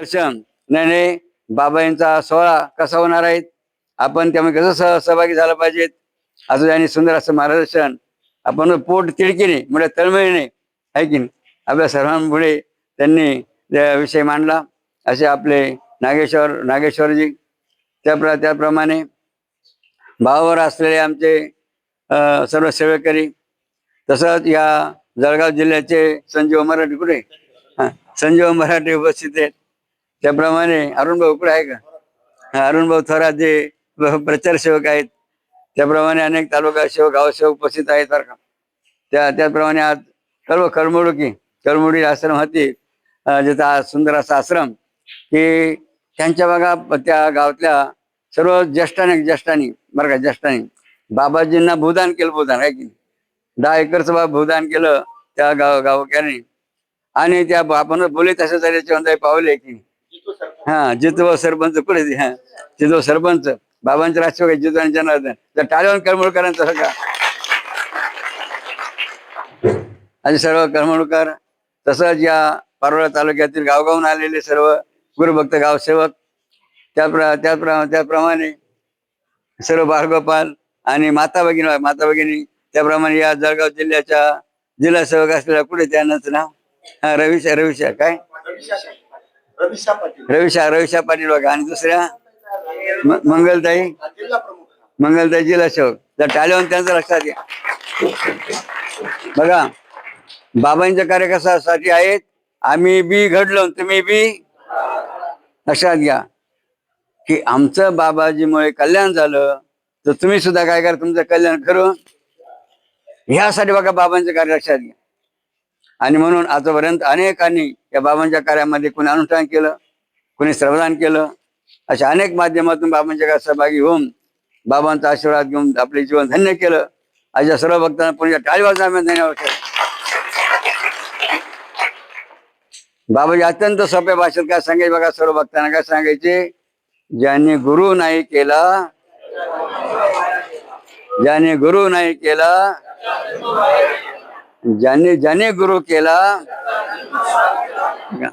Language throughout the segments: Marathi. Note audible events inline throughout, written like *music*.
दर्शन. नाही नाही बाबांचा सोहळा कसा होणार आहे? आपण त्यामुळे कसं सह सहभागी झालं पाहिजेत? असं त्यांनी सुंदर असं मार्गदर्शन. आपण पोट तिडकीने म्हणजे तळमळीने आहे की नाही? आपल्या सर्वांपुढे त्यांनी त्या विषय मांडला. असे आपले नागेश्वर नागेश्वरजी. त्याप्र त्याप्रमाणे भावावर असलेले आमचे सर्व सेवेकरी. तसंच या जळगाव जिल्ह्याचे संजीव मराठे कुठे? संजीव मराठे उपस्थित आहेत. त्याप्रमाणे अरुण भाऊ कुठे आहे का? अरुण भाऊ थोरात जे प्रचार सेवक आहेत त्याप्रमाणे अनेक तालुका सेवक गावसेवक उपस्थित आहेत बरं का. त्या त्याचप्रमाणे आज सर्व करमणुकी करमुडी आश्रम होती ज्याचा जिथं सुंदर असा आश्रम की त्यांच्या बघा त्या गावातल्या सर्व ज्येष्ठाने ज्येष्ठांनी बरं का ज्येष्ठांनी बाबाजींना भूदान केलं भूदान आहे की दहा एकरचं बाबा भूदान केलं त्या गाव गावकऱ्यांनी. आणि त्या आपण बोले तसं तरी पावले की हा जितव सरपंच कुठे हा जितव सरपंच. बाबांचे राष्ट्रवाद जितव आणि जनार्दन. तर टाळेवर करमणूकरांचं का? आणि सर्व करमणूकर तसंच या पारोळा तालुक्यातील गावगावून आलेले सर्व गुरुभक्त गावसेवक त्याप्र त्याप्र त्याप्रमाणे सर्व बाळगोपाल आणि माता भगिनी माता भगिनी त्याप्रमाणे या जळगाव जिल्ह्याच्या जिल्हा सेवक असलेल्या कुठे त्यांनाच नाव? हा रविशा रविशा काय? रविशा पाटील. रविशा रविशा पाटील बघा. आणि दुसऱ्या? म- मंगलताई? जिल्हा प्रमुख. मंगलताई जिल्हा सेवक जर टाळेवर त्यांचं लक्षात घ्या. बघा बाबांच्या कार्यक्रमासाठी आहेत. आम्ही बी घडलो तुम्ही बी? लक्षात घ्या. की आमचं बाबाजीमुळे कल्याण झालं तर तुम्ही सुद्धा काय करा तुमचं कल्याण करू ह्यासाठी बघा बाबांचं कार्य लक्षात घ्या. आणि म्हणून आतापर्यंत अनेकांनी या बाबांच्या कार्यामध्ये कोणी अनुष्ठान केलं कोणी श्रमदान केलं अशा अनेक माध्यमातून बाबांच्या कार्यात सहभागी होऊन बाबांचा आशीर्वाद घेऊन आपले जीवन धन्य केलं अशा सर्व भक्तांना पुढच्या टाळीवाज आम्ही धन्यवाद करतो. बाबाजी अत्यंत सोप्या भाषेत काय सांगायचे बघा सर्व भक्तांना काय सांगायचे ज्यांनी गुरु नाही केला ज्याने गुरु नाही केला ज्याने ज्याने गुरु केला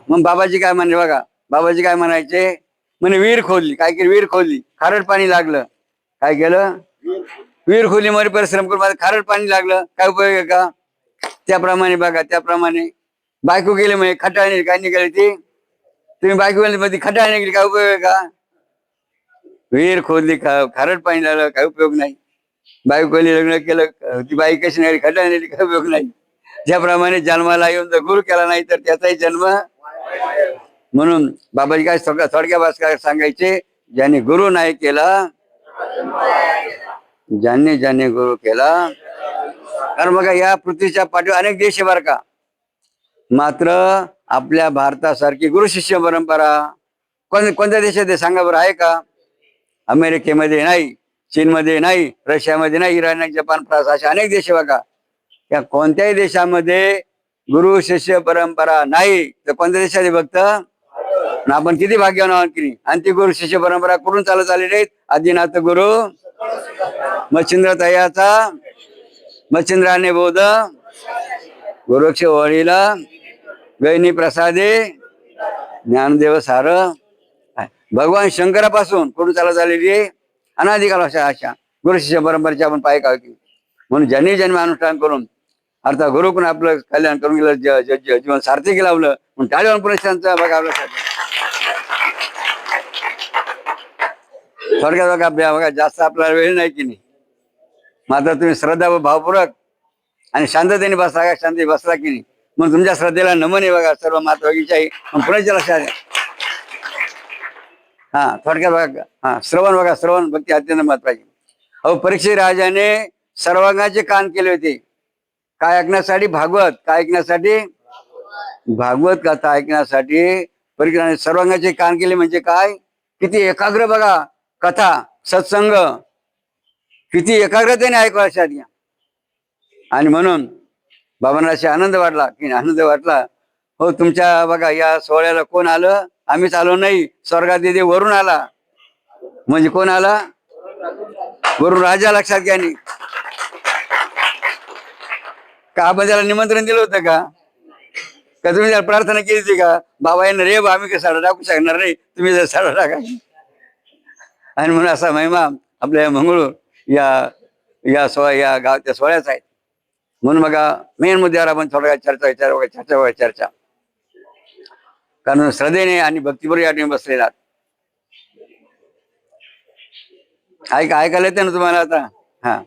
मग बाबाजी काय म्हणले बघा बाबाजी काय म्हणायचे? म्हणे विहीर खोदली काय केली? विहीर खोदली खारट पाणी लागलं. काय केलं? विहीर खोली मध्ये परिश्रम करून माझं खारट पाणी लागलं. काय उपयोग आहे का? त्याप्रमाणे बघा त्याप्रमाणे. बायको गेली म्हणजे खटाळणी काय निघाली ती? तुम्ही बायको गेली मध्ये खटाळ निघाली काय उपयोग आहे का? विहीर खोदली खारट पाणी लागलं काय उपयोग नाही. बायकोली लग्न केलं ती बाई कशी नाही खटाळ नाही काय उपयोग नाही. ज्याप्रमाणे जन्माला येऊन जर गुरु केला नाही तर त्याचाही जन्म म्हणून बाबाजी काय सगळं थोडक्या भास्कर सांगायचे ज्याने गुरु नाही केला ज्यांनी ज्याने गुरु केला. कारण बघा या पृथ्वीच्या पाठीवर अनेक देश आहे का. मात्र आपल्या भारतासारखी गुरु शिष्य परंपरा कोण कोणत्या देशात दे सांगा बरं आहे का? अमेरिकेमध्ये नाही चीनमध्ये नाही रशियामध्ये नाही इराण नाही, जपान फ्रान्स असे अनेक देश आहे बघा. या कोणत्याही देशामध्ये गुरु शिष्य परंपरा नाही तर कोणत्या देशात भक्त आपण किती भाग्यवान आहोत की आणि ती गुरु शिष्य परंपरा कुठून चालत आलेली आहेत? आदिनाथ गुरु मच्छिंद्र तयाचा मच्छिंद्राने बोध गुरुक्ष वळीला गैनी प्रसादे ज्ञानदेव सार. भगवान शंकरापासून कुठून चालत आलेली आहे? अनाधिकाल अशा अशा गुरु शिष्य परंपरेची आपण पाय का म्हणून जन्मी जन्म अनुष्ठान करून अर्थात गुरुकडून आपलं कल्याण करून गेलं ज- जीवन सार्थकी लावलं. म्हणून टाळीवर पुन्हा बघा आपलं थोडक्यात बघा बघा जास्त आपल्याला वेळ नाही की नाही. मात्र तुम्ही श्रद्धा व भावपूर्वक आणि शांततेने बसला का शांती बसला की नाही. मग तुमच्या श्रद्धेला नमन आहे बघा सर्व मातवागीच्या पण पुण्याच्या लक्षात हा थोडक्यात बघा हा श्रवण बघा श्रवण भक्ती अत्यंत महत्वाची अहो परीक्षित राजाने सर्वांगाचे कान केले होते. काय ऐकण्यासाठी भागवत काय ऐकण्यासाठी? भागवत कथा ऐकण्यासाठी परीक्षिताने सर्वांगाचे कान केले म्हणजे काय? किती एकाग्र बघा कथा सत्संग. किती एकाग्रतेने ऐकू लक्षात घ्या आणि म्हणून बाबांना असे आनंद वाटला की आनंद वाटला हो तुमच्या बघा या सोहळ्याला कोण आलं? आम्हीच आलो नाही स्वर्गात दिदी वरून आला. म्हणजे कोण आला? वरून राजा लक्षात घ्या का? आपण त्याला निमंत्रण दिलं होतं का? का तुम्ही त्याला प्रार्थना केली होती का? बाबा यांना रे बा, आम्ही काही साडा टाकू शकणार नाही. तुम्ही जर साडा टाका आणि म्हणून असा महिमा आपल्या मंगळूर या या सो या गावच्या सोहळ्याच आहे. म्हणून बघा मेन मुद्द्यावर आपण थोडा चर्चा विचार बघा चर्चा बघा चर्चा. कारण श्रद्धेने आणि भक्तीपूर्व या ठिकाणी बसलेला ऐका ऐकायला येते ना तुम्हाला आता? हा.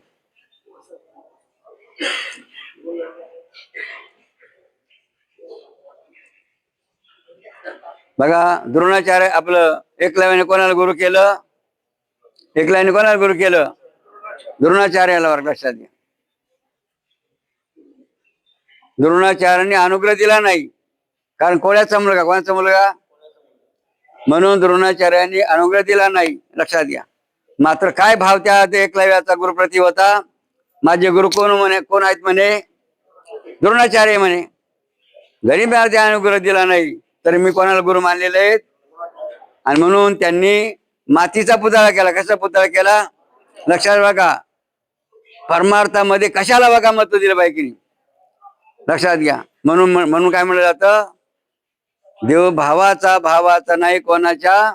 बघा द्रोणाचार्य आपलं एकलव्याने कोणाला गुरु केलं? एकलव्याने कोणाला गुरु केलं? द्रोणाचार्याला वर्ग लक्षात घ्या द्रोणाचार्याने अनुग्रह दिला नाही. कारण कोणाचा मुलगा कोणाचा मुलगा? म्हणून द्रोणाचार्याने अनुग्रह दिला नाही. लक्षात घ्या. मात्र काय भाव त्या एकलव्याचा गुरुप्रती होता? माझे गुरु कोण म्हणे? कोण आहेत म्हणे? द्रोणाचार्य म्हणे. जरी मी त्या अनुग्रह दिला नाही. तर मी कोणाला गुरु मानलेले आहेत आणि म्हणून त्यांनी मातीचा पुतळा केला. कसा पुतळा केला? लक्षात बघा. परमार्थामध्ये कशाला बघा महत्त्व दिलं पाहिजे की लक्षात घ्या. म्हणून म्हणून काय म्हणलं जातं? देव भावाचा भावाचा नाही कोणाच्या.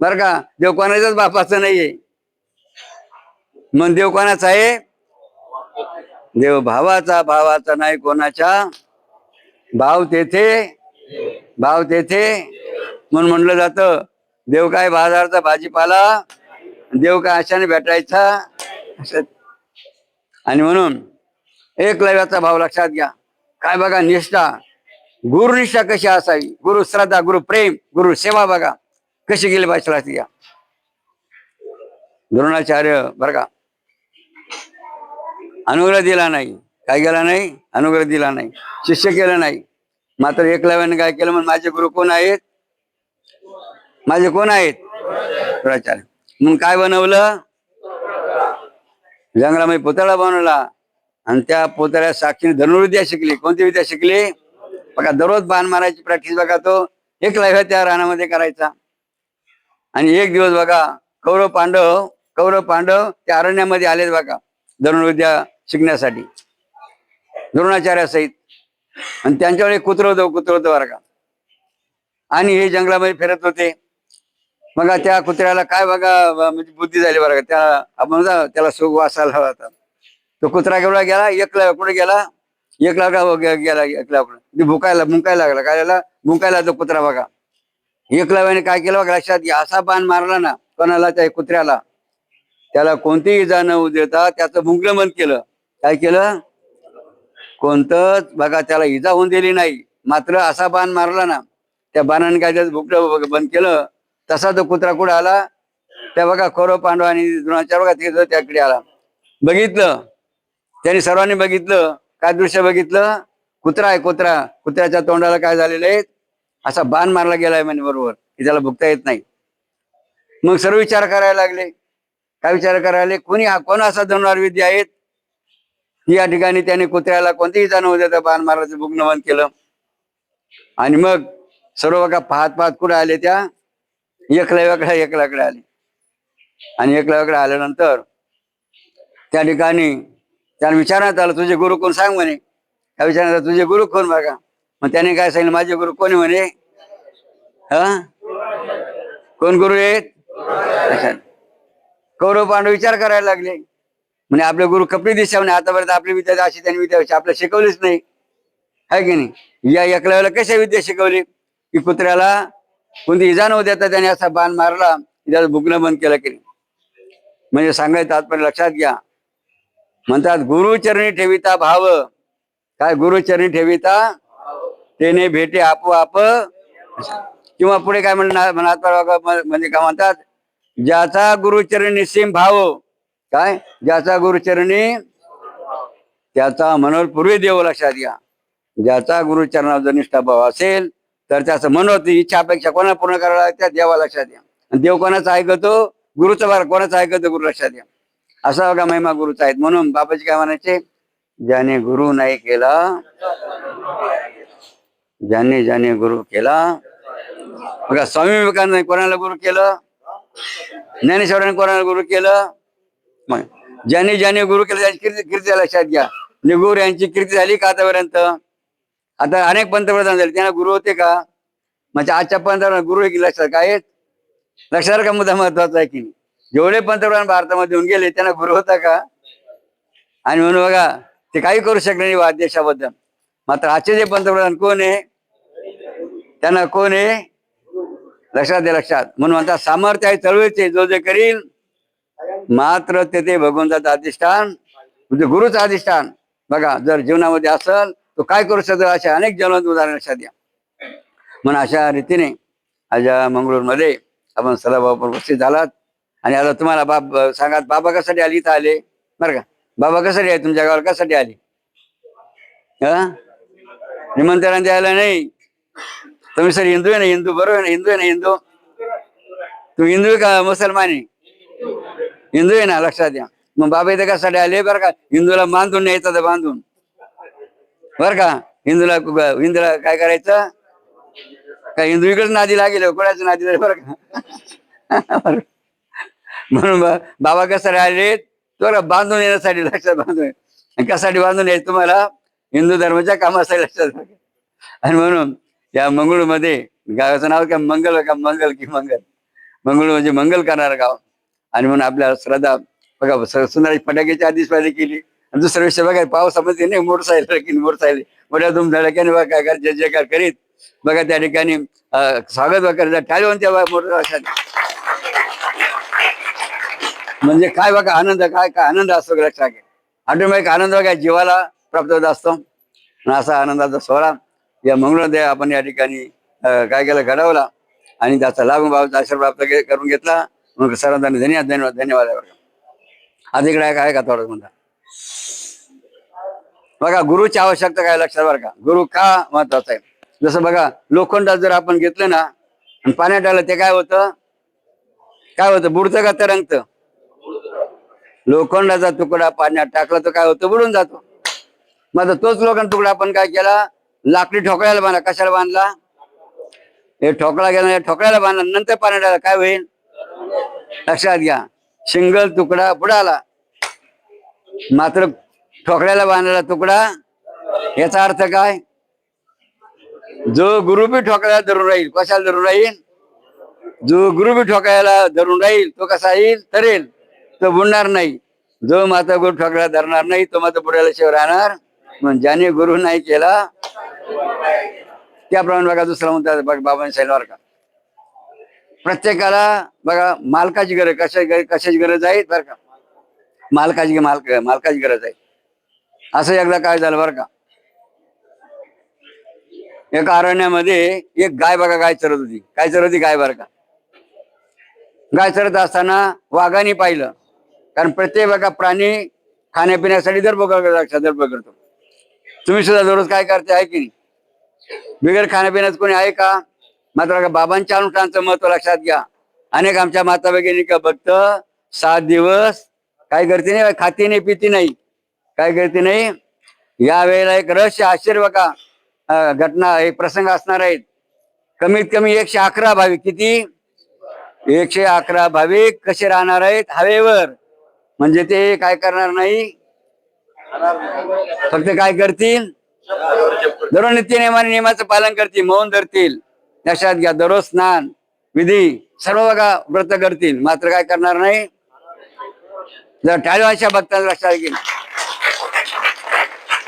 बर का? देव कोणाच्याच बापाचा नाहीये. मग देव कोणाचा आहे? देव भावाचा भावाचा नाही कोणाच्या. भाव तेथे भाव तेथे म्हणून म्हणलं जातं देव काय बाजारचा भाजीपाला देव काय अशाने भेटायचा आणि म्हणून एकलव्याचा भाव लक्षात घ्या. काय बघा निष्ठा. गुरुनिष्ठा कशी असावी? गुरु श्रद्धा गुरु प्रेम गुरु सेवा बघा. कशी गेली पाहिजे लक्षात घ्या द्रोणाचार्य बघा का. अनुग्रह दिला नाही. काय केला नाही? अनुग्रह दिला नाही. शिष्य केलं नाही. मात्र एकलव्याने काय केलं मग माझे गुरु कोण आहेत? माझे कोण आहेत? प्राचार्य. मग काय बनवलं? जंगलामध्ये पुतळा बनवला. आणि त्या पुतळ्या साक्षीने धनुर्विद्या शिकली. कोणती विद्या शिकली? बघा दररोज बाण मारायची प्रॅक्टिस बघा तो. एक लाईव्ह त्या रानामध्ये करायचा. आणि एक दिवस बघा कौरव पांडव कौरव पांडव त्या अरण्यामध्ये आलेत बघा धनुर्विद्या शिकण्यासाठी. द्रोणाचार्यासहित. आणि त्यांच्यावर एक कुत्र होतं कुत्र होतं बरं का. आणि हे जंगलामध्ये फिरत होते. बघा त्या कुत्र्याला काय बघा म्हणजे बुद्धी झाली बरं का. त्या आपण त्याला सुख वासायला हवा होता तो कुत्रा केवढा गेला एकला कुठे गेला? एकला का हो गेला एकला कुठे? भुकायला भुंकायला लागला. काय झाला? भुंकायला तो कुत्रा बघा. एकलव्याने काय केलं बघा लक्षात घ्या. असा बाण मारला ना कोणाला? त्या कुत्र्याला. त्याला कोणतीही इजा न देता त्याचं भुंकलं मन केलं. काय केलं? कोणतंच बघा त्याला इजा होऊन दिली नाही. मात्र असा बाण मारला ना त्या बाणाने काय त्याचं भुकलं बंद केलं. तसा तो कुत्रा कुठं आला? त्या बघा कौरव पांडव आणि द्रोणाचार्य बघा तिथं त्याकडे आला. बघितलं. त्यांनी सर्वांनी बघितलं. काय दृश्य बघितलं? कुत्रा आहे कुत्रा. कुत्र्याच्या तोंडाला काय झालेलं आहे? असा बाण मारला गेलाय म्हणे बरोबर की त्याला भुकता येत नाही. मग सर्व विचार करायला लागले. काय विचार करायला कोणी हा कोण असा धनुर्विद्या आहेत? या ठिकाणी त्याने कुत्र्याला कोणतीही जाणव देता बाण मारायचं भुकणं केलं. आणि मग सर्व का पाहत पाहत कुठे आले त्या? एकलव्याकडे एकल्याकडे आले. आणि एकलव्याकडे आल्यानंतर त्या ठिकाणी त्याला विचारण्यात आलं तुझे गुरु कोण? सांग म्हणे. त्या विचारण्यात आलं, तुझे गुरु कोण बघा? मग त्याने काय सांगितलं माझे गुरु कोण म्हणे? हा? कोण गुरु आहेत? कौरव पांडव विचार करायला लागले. म्हणजे आपले गुरु कपडे दिशा म्हणे आतापर्यंत आपली विद्या अशी त्यांनी विद्या अशी आपल्याला शिकवलीच नाही. आहे की नाही? या एकल्याला कशा विद्या शिकवली? की कुत्र्याला कोणती इजा न देता त्याने असा बाण मारला त्याला भुकणं बंद केलं की म्हणजे सांगायचं तात्पर्य लक्षात घ्या. म्हणतात गुरुचरणी ठेविता भाव. काय गुरुचरणी ठेविता? तेने भेटे आपोआप किंवा पुढे काय म्हणणार म्हणजे काय म्हणतात? ज्याचा गुरुचरणी निसीम भाव काय? ज्याचा गुरुचरणी त्याचा मनोर पूर्वी देव लक्षात घ्या. ज्याचा गुरुचरणाचा जर निष्ठा भाव असेल तर त्याचं मनोर इच्छा अपेक्षा कोणाला पूर्ण करायला लागत्या देवा लक्षात घ्या. आणि देव कोणाचा ऐकतो गुरुचा भार कोणाचा ऐकतो गुरु लक्षात घ्या. असा बघा महिमा गुरुचा आहेत. म्हणून बाबाजी काय म्हणायचे? ज्याने गुरु नाही केला ज्याने ज्याने गुरु केला बघा स्वामी विवेकानंद कोणाला गुरु केलं? ज्ञानेश्वरांनी कोणाला गुरु केलं? मग ज्याने ज्याने गुरु केले त्यांची कीर्ती कीर्ती लक्षात घ्या. म्हणजे गुरु यांची कीर्ती झाली का आतापर्यंत? आता अनेक पंतप्रधान झाले. त्यांना गुरु होते का? म्हणजे आजच्या पंतप्रधान गुरु आहे की लक्षात काय लक्षात का मुद्दा महत्त्वाचा आहे की जेवढे पंतप्रधान भारतामध्ये येऊन गेले त्यांना गुरु होता का? आणि म्हणून बघा ते काही करू शकले नाही वा देशाबद्दल. मात्र आजचे जे पंतप्रधान कोण आहे? त्यांना कोण आहे? लक्षात दे लक्षात. म्हणून म्हणतात सामर्थ्य आहे चळवळीचे जो जे करील मात्र तेथे भगवंताचं अधिष्ठान म्हणजे गुरुचं अधिष्ठान. बघा जर जीवनामध्ये असल तो काय करू शकतो? असे अनेक जलवंत उदाहरण लक्षात घ्या. म्हणून अशा रीतीने आज मंगळूरमध्ये आपण सदाभाऊ उपस्थित झालात. आणि आता तुम्हाला बाब सांगा बाबा कशासाठी आली इथं आले? बरं का? बाबा कशासाठी आले? तुमच्या गावाला कशासाठी आली? हा? निमंत्रण द्यायला नाही. तुम्ही सर हिंदू आहे ना? हिंदू बरोबर आहे ना? हिंदू आहे ना? हिंदू? तुम्ही हिंदू का मुसलमान आहे? हिंदू आहे ना लक्षात द्या मग बाबा इथे कशासाठी आले? बरं का हिंदूला बांधून न्यायचं तर बांधून. बर का हिंदूला हिंदूला काय करायचं? काय हिंदू इकडेच नादी लागेल कोणाचं नादी लागेल? बरं का. *laughs* म्हणून बा- बाबा कशासाठी आले? तो का बांधून येण्यासाठी लक्षात बांधून. कशासाठी बांधून यायचं तुम्हाला? हिंदू धर्माच्या कामासाठी लक्षात आणि म्हणून या मंगळूरमध्ये गावाचं नाव काय? मंगल का मंगल की मंगल? मंगळूर म्हणजे मंगल करणार गाव. आणि म्हणून आपल्या श्रद्धा बघा सुंदर फटाक्याची आधीच पाहिजे केली. आणि दुसऱ्या विषय बघा पावसामध्ये नाही मोटरसायकल की मोटरसायकल. मोठ्या तुम धडक्याने बघा काय कर जय जयकार करीत बघा त्या ठिकाणी स्वागत वगैरे टाळून त्या मोटर म्हणजे काय बघा आनंद काय काय आनंद असतो लक्षात घ्या. ऑटोमॅटिक आनंद बघा जीवाला प्राप्त होत असतो. असा आनंदाचा सोहळा या मंगळूरमध्ये आपण या ठिकाणी काय केलं घडवला. आणि त्याचा लाभ बाबाचा आशीर्वाद प्राप्त करून घेतला. म्हणून सर्वांना धन्यवाद धन्यवाद धन्यवाद इकडे काय का थोडं म्हणता? बघा गुरुची आवश्यकता काय लक्षात बरं का? गुरु का महत्त्वाचा आहे? जसं बघा लोखंड जर आपण घेतलं ना आणि पाण्यात टाकलं ते काय होतं? काय होतं? बुडतं का तरंगत? लोखंडाचा तुकडा पाण्यात टाकला तर काय होतं? बुडून जातो. मग आता तोच लोखंड तुकडा आपण काय केला? लाकडी ठोकळ्याला बांधला कशाला बांधला? हे ठोकळा गेला ठोकळ्याला बांधला नंतर पाण्यात टाकला काय होईल? लक्षात घ्या. शिंगल तुकडा बुडाला. मात्र ठोकळ्याला बांधलेला तुकडा याचा अर्थ काय? जो गुरु बी ठोकळ्याला धरून राहील कशाला धरून राहील? जो गुरु बी ठोकळ्याला धरून राहील तो कसा येईल? तरेल. तो बुडणार नाही. जो माता गुरु ठोकळ्याला धरणार नाही तो मात्र बुडायला शिव राहणार मग ज्याने गुरु नाही केला त्याप्रमाणे बघा दुसरा म्हणतात बाबांनी सांगितलं का? प्रत्येकाला बघा मालकाची गरज कशा कशाची गरज आहे बरं का? मालकाची मालक मालकाची गरज आहे. असं एकदा काय झालं बरं का? एका अरण्यामध्ये एक गाय बघा गाय चरत होती. काय चरत होती गाय बरं का? गाय चरत असताना वाघाने पाहिलं. कारण प्रत्येक बघा प्राणी खाण्यापिण्यासाठी दर लक्षात दर करतो. तुम्ही सुद्धा दररोज काय करते आहे की नाही. बिगर खाण्यापिण्याचं कोणी आहे का? मात्र बाबांच्या अनुष्ठानाचं महत्त्व लक्षात घ्या. अनेक आमच्या माता भगिनी का भक्त सात दिवस काय करते नाही खाते नाही पिती नाही. काय करते नाही. या वेळेला एक रहस्य आश्चर्य बघा. घटना एक प्रसंग असणार आहेत. कमीत कमी एकशे अकरा भाविक. किती? एकशे अकरा भाविक कसे राहणार आहेत? हवेवर. म्हणजे ते काय करणार नाही? फक्त काय करतील? दररोज नित्य नियमाने नियमाचं पालन करतील मौन धरतील. लक्षात घ्या दररोज स्नान विधी सर्व बघा व्रत करतील. मात्र काय करणार नाही? जर टाळवांच्या भक्तांना लक्षात घेईल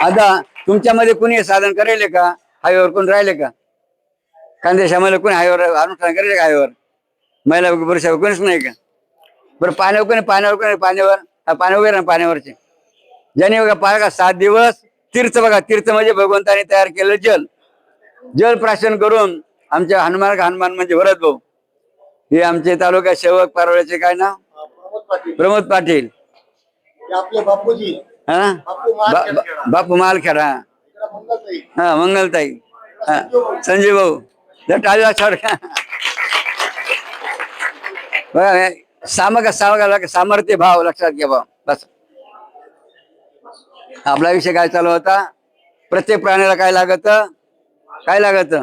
आता तुमच्यामध्ये कुणी साधन करेल का? हायवर कोण राहिले का? खानदेशामध्ये कोणी हायवर अनुष्ठान करेल का हायवर? महिला पुरुषावर कोणीच नाही का? बरं पाण्यावर कोणी पाण्यावर कोणी? पाण्यावर? पाणी वगैरे ना पाण्यावरचे. ज्याने बघा पाहा सात दिवस तीर्थ बघा. तीर्थ म्हणजे भगवंताने तयार केलं जल. जल प्राशन करून आमच्या हनुमान हनुमान म्हणजे भरत भाऊ. हे आमचे तालुका सेवक पारोळ्याचे काय नाव? प्रमोद पाटील. प्रमोद पाटील. हे आपले बापूजी. हा? बापू मालखेडा. हा मंगलताई. हा संजय भाऊ. टाळीला छोड बघा सामक सामक सामर्थ्य भाव लक्षात घ्या बस. आपला विषय काय चालू होता? प्रत्येक प्राण्याला काय लागत? काय लागत?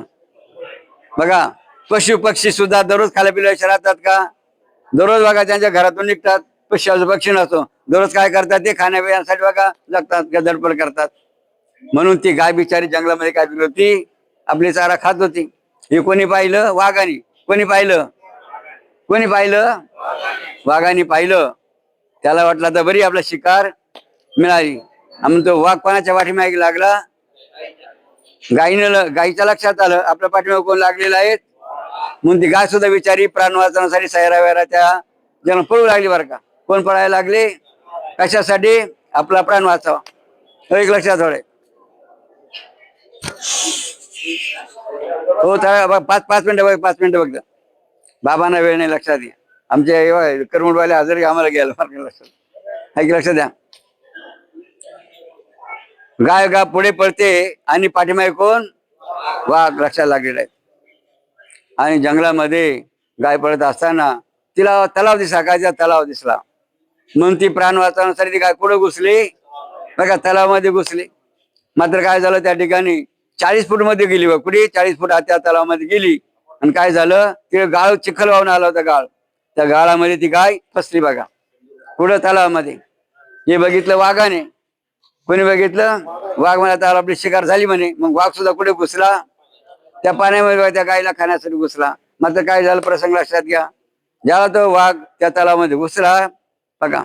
बघा पशु पक्षी सुद्धा दररोज खाल्या पिल्या राहतात का? दररोज बघा त्यांच्या घरातून निघतात पक्षी पक्षी नसतो. दररोज काय करतात? ते खाण्यापिण्यासाठी बघा जगतात गदडपड करतात. म्हणून ती गाय बिचारी जंगलामध्ये काय पिली होती? आपली चारा खात होती. हे कोणी पाहिलं? वाघानी. कोणी पाहिलं? कोणी पाहिलं? वाघानी पाहिलं. त्याला वाटलं तर बरी आपला शिकार मिळाली. आणि तो वाघ कोणाच्या पाठीमागे लागला? गायीनं गायीच्या लक्षात आलं आपल्या पाठीमागे कोण लागलेलं आहेत म्हणून ती गाय सुद्धा विचारी प्राण वाचवण्यासाठी सैरा वैरा त्या जण पळू लागली बरं का. कोण पळायला लागले? कशासाठी? आपला प्राण वाचावा. एक लक्षात थोडे हो तर पाच पाच मिनिटं बघ पाच मिनिटं बघ बाबांना वेळ नाही लक्षात घ्या आमच्या करमुडवाले हजर आम्हाला घ्यायला फार लक्षात ऐक लक्षात द्या? गाय गा पुढे पळते आणि पाठीमागे कोण? वाघ लक्षात लागलेला आहे. आणि जंगलामध्ये गाय पळत असताना तिला तलाव दिसला काय तलाव दिसला. म्हणून ती प्राण वाचवण्यासाठी ती गाय कुठं घुसली बघा तलावामध्ये घुसली. मात्र काय झालं त्या ठिकाणी? चाळीस फूटमध्ये गेली बघ कुठे? चाळीस फूट आत त्या तलावामध्ये गेली. आणि काय झालं? ते गाळ चिखल वाहून आला होता गाळ. त्या गाळामध्ये ती गाय फसली बघा. कुठं तलावामध्ये. हे बघितलं वाघाने. कोणी बघितलं? वाघ म्हणा तर आपली शिकार झाली म्हणे. मग वाघ सुद्धा कुठे घुसला? त्या पाण्यामध्ये त्या गायीला खाण्यासाठी घुसला. मात्र काय झालं? प्रसंग लक्षात घ्या. ज्याला तो वाघ त्या तलावामध्ये घुसला. बघा.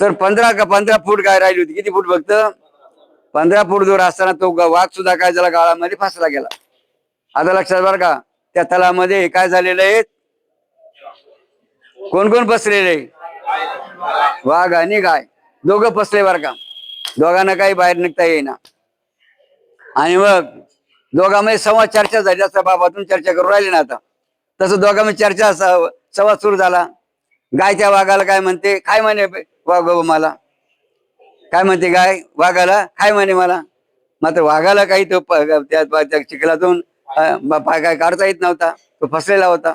तर पंधरा का पंधरा फूट गाय राहिली होती. किती फूट फक्त? पंधरा फूट दूर असताना तो वाघ सुद्धा काय झाला? गाळामध्ये फसला गेला. आता लक्षात बरं का त्या तलावामध्ये काय झालेलं आहे? कोण कोण बसलेले? वाघ आणि गाय. दोघं बसले बरं का. दोघांना काही बाहेर निघता येईना. आणि मग दोघांमध्ये संवाद चर्चा झाली असं बाबातून चर्चा करून राहिली ना आता तसं दोघांमध्ये चर्चा संवाद सुरू झाला. गायच्या वाघाला काय म्हणते काय म्हणे वाघ मला? काय म्हणते गाय वाघाला? काय म्हणे मला? मात्र वाघाला काही तो त्या चिखलातून पाय काय काढता येत नव्हता तो फसलेला होता.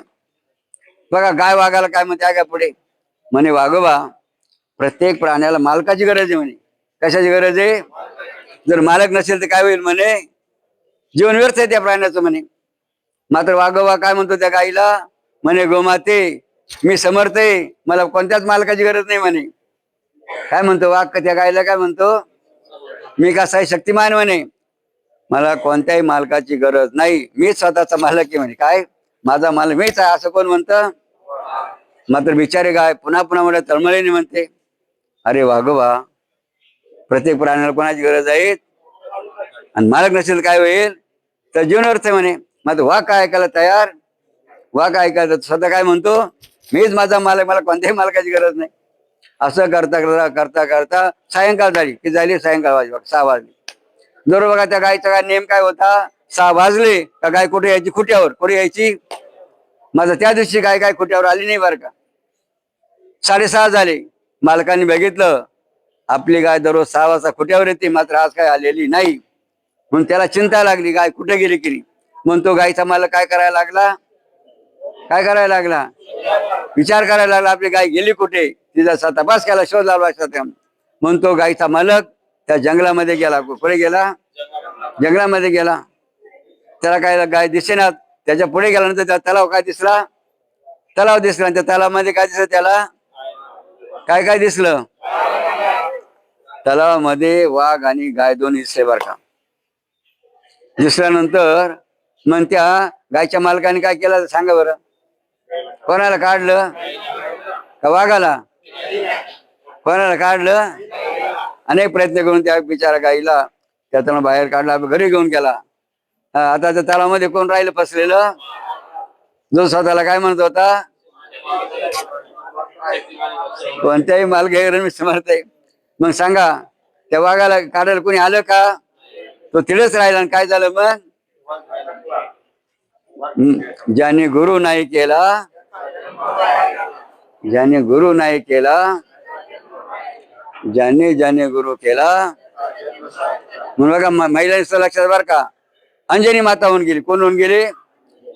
बघा गाय वाघाला काय म्हणते काय पुढे. म्हणे वाघोबा प्रत्येक प्राण्याला मालकाची गरज आहे म्हणे. कशाची गरज आहे? जर मालक नसेल तर काय होईल म्हणे? जीवन व्यर्थ आहे त्या प्राण्याचं म्हणे. मात्र वाघोबा काय म्हणतो त्या गाईला? म्हणे गोमाते मी समर्थ आहे. मला कोणत्याच मालकाची गरज नाही म्हणे. काय म्हणतो वाघ? त्या गाईला काय म्हणतो? मी कसा आहे शक्तिमान म्हणे? मला कोणत्याही मालकाची गरज नाही. मी स्वतःचा मालक आहे म्हणे. काय? माझा मालक मीच आहे असं कोण म्हणतं? मात्र बिचारे गाय पुन्हा पुन्हा मला तळमळीने म्हणते. अरे वाघोबा प्रत्येक प्राण्याला कोणाची गरज आहे? आणि मालक नसेल काय होईल? तर जीवन अर्थ म्हणे. मग वाघ काय ऐकायला तयार? वाक ऐकायला स्वतः काय म्हणतो? मीच माझा मालक मला कोणत्याही मालकाची गरज नाही. असं करता करता करता करता सायंकाळ झाली. की झाली? सायंकाळ वाजली. सहा वाजली. जरूर बघा त्या गायचा काय नेम काय होता? सहा वाजले. का गाय कुठे यायची? खुट्यावर. कुठे यायची? माझं त्या दिवशी गाय काय खुट्यावर आली नाही बरं का? साडेसहा झाले. मालकाने बघितलं. आपली गाय दररोज सहा वाजता खुट्यावर येते मात्र आज काय आलेली नाही. म्हणून त्याला चिंता लागली गाय कुठे गेली की म्हणून तो गायचा मला काय करायला लागला? काय करायला लागला? विचार करायला लागला आपली गाय गेली कुठे? तिचा तपास केला शोध लावला म्हणून तो गायचा मालक त्या जंगलामध्ये गेला कुठे गेला. जंगलामध्ये गेला. त्याला काय गाय दिसेना त्याच्या पुढे गेल्यानंतर त्या तलाव काय दिसला? तलाव दिसला त्या तलावामध्ये काय दिसलं त्याला? काय काय दिसलं? तलावामध्ये वाघ आणि गाय दोन दिसले बर का. दिसल्यानंतर मग त्या गायच्या मालकाने काय केलं सांगा बरं. कोणाला काढलं? का वाघाला. कोणाला काढलं? अनेक प्रयत्न करून त्या बिचारा गाईला त्यातून बाहेर काढला घरी घेऊन गेला. आता त्या तलावामध्ये कोण राहिलं फसलेलं? जो स्वतःला काय म्हणत होता? कोणत्याही माल मी समर्थ आहे मग सांगा त्या वाघाला काढायला कोणी आलं का? तो तिथेच राहिला आणि काय झालं मग? हम्म. ज्याने गुरु नाही केला ज्याने गुरु नाही केला ज्याने ज्याने गुरु केला म्हणून बघा महिलांचं लक्षात बरं का. अंजनी माता होऊन गेली. कोण होऊन गेली?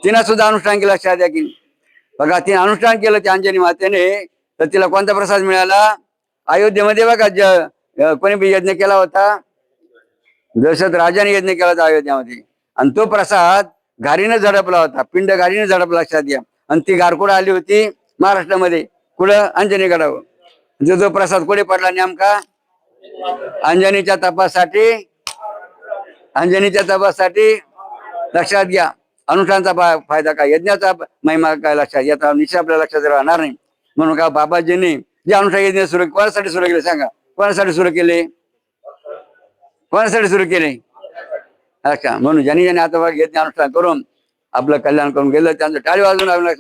तिनं सुद्धा अनुष्ठान केलं लक्षात द्या की. बघा तिने अनुष्ठान केलं त्या अंजनी मातेने तर तिला कोणता प्रसाद मिळाला? अयोध्येमध्ये बघा ज कोणी यज्ञ केला होता? दशरथ राजाने यज्ञ केला होता अयोध्यामध्ये. आणि तो प्रसाद घारीनं झडपला होता. पिंड घारीनं झडपला लक्षात घ्या. आणि ती गारकुड आली होती महाराष्ट्रामध्ये. कुठं? अंजनी गडावर जो जो प्रसाद कुठे पडला नेमका? अंजनीच्या तपासाठी अंजनीच्या तपासाठी लक्षात घ्या. अनुष्ठानचा फायदा काय? यज्ञाचा महिमा काय? लक्षात याचा निश्चय आपल्या लक्षात राहणार नाही. म्हणून का बाबाजींनी जे अनुष्ठान यज्ञ सुरू कोणासाठी सुरू केले सांगा? कोणासाठी सुरू केले? कोणासाठी सुरू केले? अच्छा म्हणून ज्यांनी ज्यांनी आता यज्ञ अनुष्ठान करून आपलं कल्याण करून गेलं त्यांचं टाळी वाजून लागलं?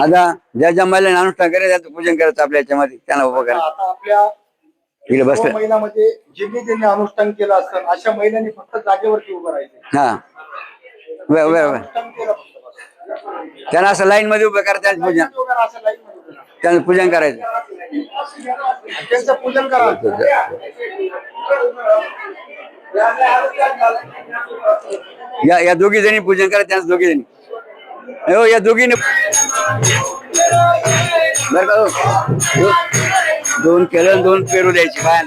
आता ज्या ज्या महिलांनी अनुष्ठान करायचं त्यांचं पूजन करायचं आपल्या याच्यामध्ये त्यांना उभं करा आपल्या बसलं. महिलामध्ये ज्यांनी ज्यांनी अनुष्ठान केलं असतं अशा महिलांनी फक्त जागेवरती उभं राहायचं. हा. वे- वे- वे. अनुष्ठान केलं फक्त बस. त्यांना असं लाईन मध्ये उभं करा त्यांचं पूजन. त्यांचं पूजन करायचं पूजन करा या या दोघी जणी पूजन करा त्यांचं दोघी जणी हो या दोघीने बरं का हो? दोन केलं दोन पेरू द्यायची बाहेर